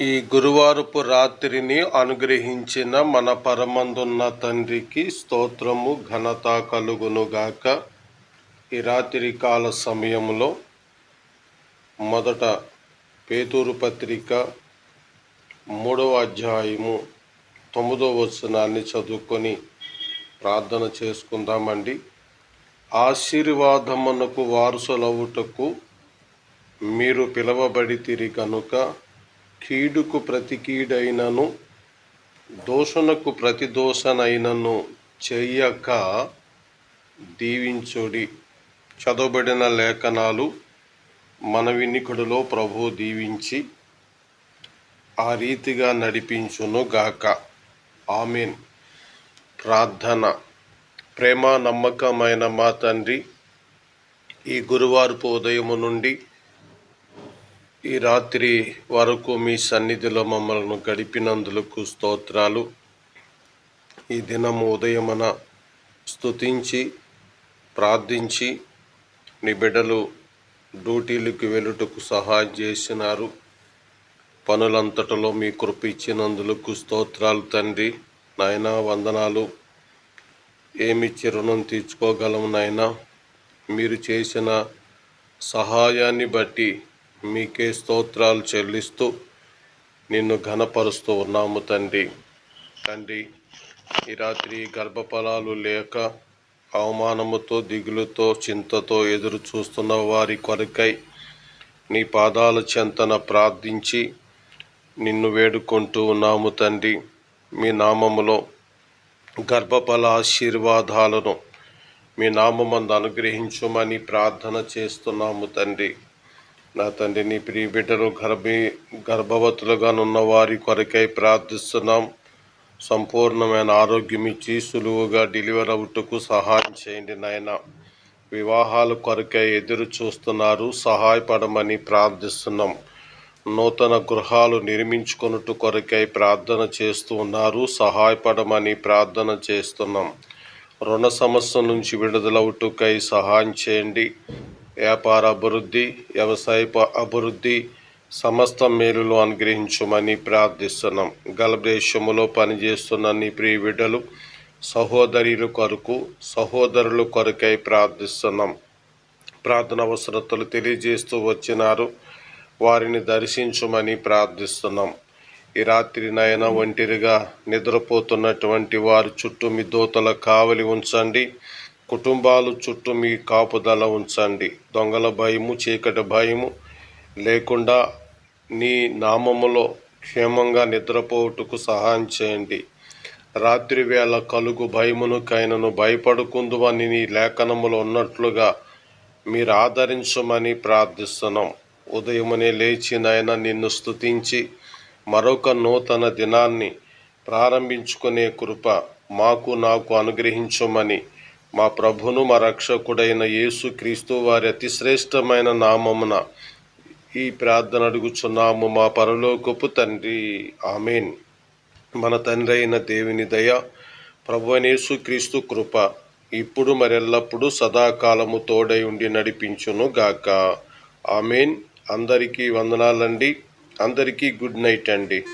ఈ గురువారపు రాత్రిని అనుగ్రహించిన మన పరమందున్న తండ్రికి స్తోత్రము ఘనత కలుగునుగాక. ఈ రాత్రి కాల సమయంలో మొదట పేతూరు పత్రిక మూడవ అధ్యాయము తొమ్మిదవ వచనాన్ని చదువుకొని ప్రార్థన చేసుకుందామండి. ఆశీర్వాదమునకు వారసులవుటకు మీరు పిలవబడితిరి కనుక కీడుకు ప్రతి కీడైనను దోషణకు ప్రతి దోషనైనను చెయ్యక దీవించుడి. చదవబడిన లేఖనాలు మన వినికుడిలో ప్రభు దీవించి ఆ రీతిగా నడిపించును గాక. ఆమెన్. ప్రార్థన. ప్రేమ నమ్మకమైన మా తండ్రి ఈ గురువారపు ఉదయము నుండి ఈ రాత్రి వరకు మీ సన్నిధిలో మమ్మల్ని గడిపినందులకు స్తోత్రాలు. ఈ దినము ఉదయమున స్తుతించి ప్రార్థించి నీ బిడ్డలు డ్యూటీలకు వెళ్ళుటకు సహాయం చేసినారు. పనులంతటలో మీ కృప ఇచ్చినందులకు స్తోత్రాలు తండ్రి. నాయన వందనాలు. ఏమిచ్చి రుణం తీర్చుకోగలము నాయన? మీరు చేసిన సహాయాన్ని బట్టి మీకే స్తోత్రాలు చెల్లిస్తూ నిన్ను ఘనపరుస్తూ ఉన్నాము తండ్రి. తండ్రి ఈ రాత్రి గర్భఫలాలు లేక అవమానముతో దిగులుతో చింతతో ఎదురు చూస్తున్న వారి కొరకై నీ పాదాల చెంతన ప్రార్థించి నిన్ను వేడుకుంటూ ఉన్నాము తండ్రి. మీ నామములో గర్భఫల ఆశీర్వాదాలను మీ నామందు అనుగ్రహించమని ప్రార్థన చేస్తున్నాము తండ్రి. నా తండ్రి నీ ప్రియ బిడ్డలు గర్భి గర్భవతులుగానున్న వారి కొరకై ప్రార్థిస్తున్నాం. సంపూర్ణమైన ఆరోగ్యం ఇచ్చి సులువుగా డెలివర్ అవుటకు సహాయం చేయండి నాయన. వివాహాల కొరకై ఎదురు చూస్తున్నారు సహాయపడమని ప్రార్థిస్తున్నాం. నూతన గృహాలు నిర్మించుకొనుట కొరకై ప్రార్థన చేస్తూ ఉన్నారు సహాయపడమని ప్రార్థన చేస్తున్నాం. రుణ సమస్య నుంచి విడుదలవుటకై సహాయం చేయండి. వ్యాపార అభివృద్ధి వ్యవసాయపు అభివృద్ధి సమస్త మేలులు అనుగ్రహించమని ప్రార్థిస్తున్నాం. గలదేశములో పనిచేస్తున్న నీ ప్రియ బిడ్డలు సహోదరులు కొరకు సహోదరుల కొరకై ప్రార్థిస్తున్నాం. ప్రార్థన అవసరతలు తెలియజేస్తూ వచ్చినారు. వారిని దర్శించమని ప్రార్థిస్తున్నాం. ఈ రాత్రి నయన ఒంటరిగా నిద్రపోతున్నటువంటి వారి చుట్టూ మీ దోతల కావలి ఉంచండి. కుటుంబాలు చుట్టూ మీ కాపుదల ఉంచండి. దొంగల భయము చీకటి భయము లేకుండా నీ నామములో క్షేమంగా నిద్రపోవుటకు సహాయం చేయండి. రాత్రి వేళ కలుగు భయమును కైనను భయపడుకుందువని నీ లేఖనములో ఉన్నట్లుగా మీరు ఆదరించమని ప్రార్థిస్తున్నాం. ఉదయమునే లేచి నాయన నిన్ను స్తుతించి మరొక నూతన దినాన్ని ప్రారంభించుకునే కృప మాకు నాకు అనుగ్రహించమని మా ప్రభును మా రక్షకుడైన యేసు క్రీస్తు వారి అతి శ్రేష్టమైన నామమున ఈ ప్రార్థన అడుగుచున్నాము. మా పరలోకపు తండ్రి ఆమెన్. మన తండ్రి అయిన దేవుని దయ ప్రభు క్రీస్తు కృప ఇప్పుడు మరెల్లప్పుడూ సదాకాలము తోడై ఉండి నడిపించును గాక. ఆమెన్. అందరికీ వందనాలండి. అందరికీ గుడ్ నైట్ అండి.